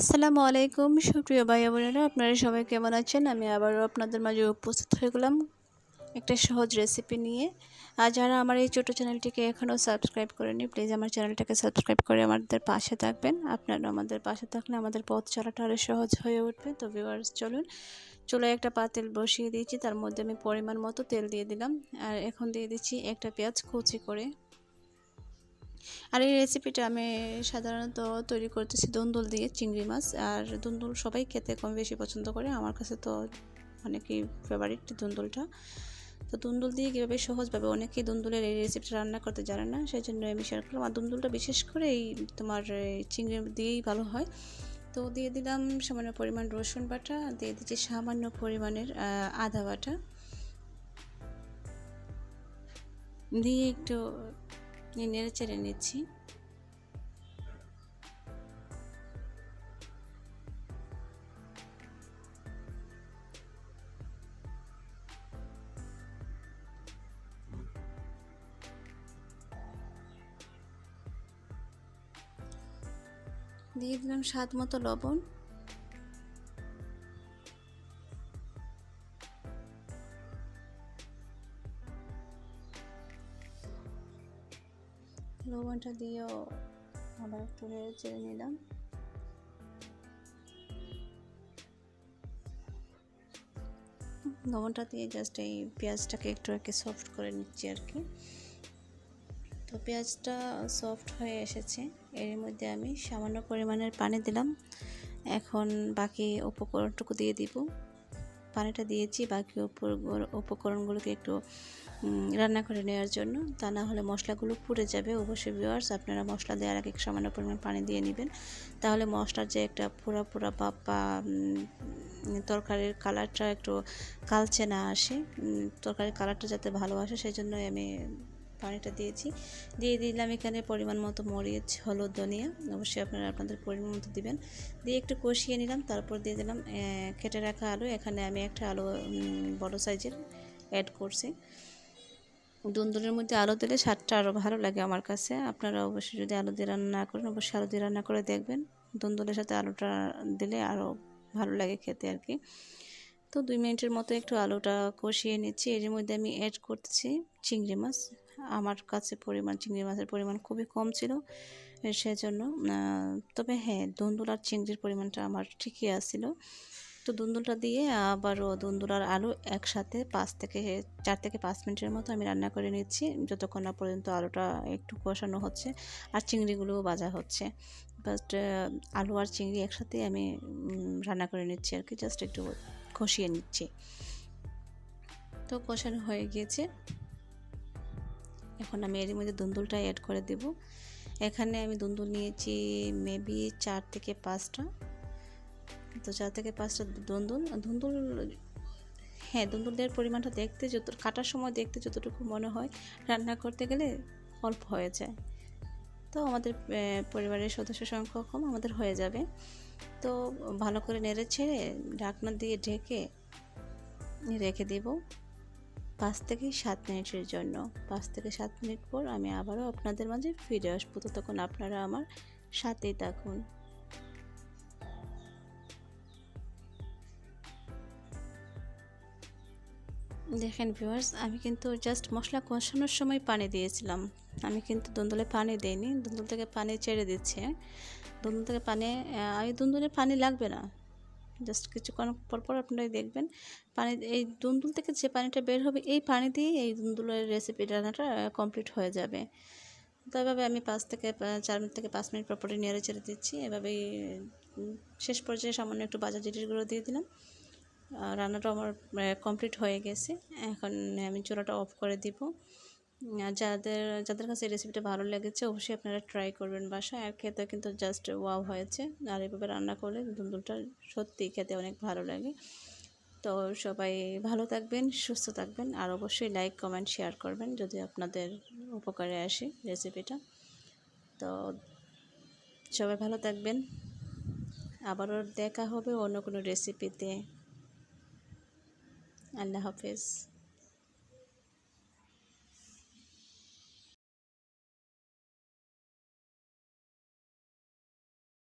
আসসালামু আলাইকুম, সুপ্রিয় ভাই বোনেরা আপনারা সবাই কেমন আছেন? আমি আবারও আপনাদের মাঝে উপস্থিত হয়ে গেলাম একটা সহজ রেসিপি নিয়ে। আর যারা আমার এই ছোটো চ্যানেলটিকে এখনও সাবস্ক্রাইব করেনি প্লিজ আমার চ্যানেলটাকে সাবস্ক্রাইব করে আমাদের পাশে থাকবেন। আপনারা আমাদের পাশে থাকলে আমাদের পথ চলাটা আরও সহজ হয়ে উঠবে। তো ভিউয়ার্স চলুন। চুলায় একটা পাতিল বসিয়ে দিয়েছি, তার মধ্যে আমি পরিমাণ মতো তেল দিয়ে দিলাম। আর এখন দিয়ে দিচ্ছি একটা পেঁয়াজ কুচি করে। আর এই রেসিপিটা আমি সাধারণত তৈরি করতেছি দুন্দুল দিয়ে চিংড়ি মাছ। আর দুন্দুল সবাই খেতে কম বেশি পছন্দ করে। আমার কাছে তো অনেকই ফেভারিট দুন্দুলটা। তো দুন্দুল দিয়ে কীভাবে সহজভাবে অনেকেই দুন্দুলের এই রেসিপিটা রান্না করতে জানে না সেই জন্য আমি শেয়ার করলাম। আর দুন্দুলটা বিশেষ করে এই তোমার চিংড়ি দিয়েই ভালো হয়। তো দিয়ে দিলাম সামান্য পরিমাণ রসুন বাটা, দিয়ে দিচ্ছি সামান্য পরিমাণের আদা বাটা। দিয়ে একটু নেড়ে চেড়ে নিচ্ছি। দিয়ে দিলাম স্বাদ মতো লবণ। লবণটা দিয়েও আবার একটু নেড়ে চেড়ে নিলাম। লবণটা দিয়ে জাস্ট এই পেঁয়াজটাকে একটু আর কি সফট করে নিচ্ছি আর কি। তো পেঁয়াজটা সফট হয়ে এসেছে। এর মধ্যে আমি সামান্য পরিমাণের পানি দিলাম। এখন বাকি উপকরণটুকু দিয়ে দিব। পানিটা দিয়েছি বাকি উপকরণগুলোকে একটু রান্না করে নেওয়ার জন্য। তা না হলে মশলাগুলো পুড়ে যাবে। অবশ্যই ভিওয়ার্স আপনারা মশলা দেওয়ার আগে সামান্য পরিমাণ পানি দিয়ে নেবেন। তাহলে মশলার যে একটা পুরা পুরা পাপ বা তরকারির কালারটা একটু কালচে না আসে। তরকারির কালারটা যাতে ভালো আসে সেই জন্যই আমি পানিটা দিয়েছি। দিয়ে দিলাম এখানে পরিমাণ মতো মরিচ, হলুদ, ধনিয়া। অবশ্যই আপনারা আপনাদের পরিমাণ মতো দিবেন। দিয়ে একটু কষিয়ে নিলাম, তারপর দিয়ে দিলাম কেটে রাখা আলু। এখানে আমি একটা আলু বড় সাইজের অ্যাড করছি। দুন্দুলের মধ্যে আলু দিলে স্বাদটা আরও ভালো লাগে আমার কাছে। আপনারা অবশ্যই যদি আলু দিয়ে রান্না না করেন, অবশ্যই আলু দিয়ে রান্না করে দেখবেন। দুন্দুলের সাথে আলুটা দিলে আরও ভালো লাগে খেতে আর কি। তো দুই মিনিটের মতো একটু আলুটা কষিয়ে নিচ্ছি। এর মধ্যে আমি অ্যাড করতেছি চিংড়ি মাছ। আমার কাছে পরিমাণ, চিংড়ি মাছের পরিমাণ খুবই কম ছিল সেজন্য তবে হ্যাঁ দুন্দুল আর চিংড়ির পরিমাণটা আমার ঠিকই আসছিল তো দুন্দুলটা দিয়ে আবারও দুন্দুল আর আলু একসাথে পাঁচ থেকে চার থেকে পাঁচ মিনিটের মতো আমি রান্না করে নিচ্ছি, যতক্ষণ না পর্যন্ত আলুটা একটু কষানো হচ্ছে আর চিংড়িগুলোও ভাজা হচ্ছে। বাট আলু আর চিংড়ি একসাথে আমি রান্না করে নিচ্ছি আর কি জাস্ট একটু কষিয়ে নিচ্ছি। তো কষানো হয়ে গিয়েছে। এখন আমি এর মধ্যে দুন্দুলটা অ্যাড করে দেব। এখানে আমি দুন্দুল নিয়েছি মেবি চার থেকে পাঁচটা। তো চার থেকে পাঁচটা দুন্দুল দুন্দুল হ্যাঁ দুন্দুলের পরিমাণটা দেখতে যত, কাটার সময় দেখতে যতটুকু মনে হয়, রান্না করতে গেলে অল্প হয়ে যায়। তো আমাদের পরিবারের সদস্য সংখ্যা কম, আমাদের হয়ে যাবে। তো ভালো করে নেড়ে ছেড়ে ঢাকনা দিয়ে ঢেকে রেখে দেব। পাঁচ থেকে সাত মিনিটের জন্য। পাঁচ থেকে সাত মিনিট পর আমি আবারও আপনাদের মাঝে ফিরে আসব। তো তখন আপনারা আমার সাথেই থাকুন। দেখেন ভিউয়ার্স আমি কিন্তু জাস্ট মশলা কষানোর সময় পানি দিয়েছিলাম। আমি কিন্তু দুন্দুলে পানি দিইনি। দুন্দুল থেকে পানি ছেড়ে দিচ্ছে। দুন্দুল থেকে পানি আমি দুন্দুলে পানি লাগবে না। জাস্ট কিছুক্ষণ পর পর আপনারাই দেখবেন। পানি এই দুন্দুল থেকে যে পানিটা বের হবে, এই পানি দিয়ে এই দুন্দুলের রেসিপি রান্নাটা কমপ্লিট হয়ে যাবে। তো এভাবে আমি পাঁচ থেকে চার মিনিট থেকে পাঁচ মিনিট পর পরে নেড়ে ছেড়ে দিচ্ছি। এভাবেই শেষ পর্যায়ে সামান্য একটু বাজার জিনিসগুলো দিয়ে দিলাম। রান্নাটা আমার কমপ্লিট হয়ে গেছে। এখন আমি চুলাটা অফ করে দিব। যাদের যাদের কাছে এই রেসিপিটা ভালো লেগেছে, অবশ্যই আপনারা ট্রাই করবেন বাসায়। আর খেতে কিন্তু জাস্ট ওয়াও হয়েছে। আর এভাবে রান্না করলে দুন্দুলটা সত্যি খেতে অনেক ভালো লাগে। তো সবাই ভালো থাকবেন, সুস্থ থাকবেন। আর অবশ্যই লাইক কমেন্ট শেয়ার করবেন যদি আপনাদের উপকারে আসে রেসিপিটা তো সবাই ভালো থাকবেন। আবারও দেখা হবে অন্য কোনো রেসিপিতে আল্লাহ হাফেজ।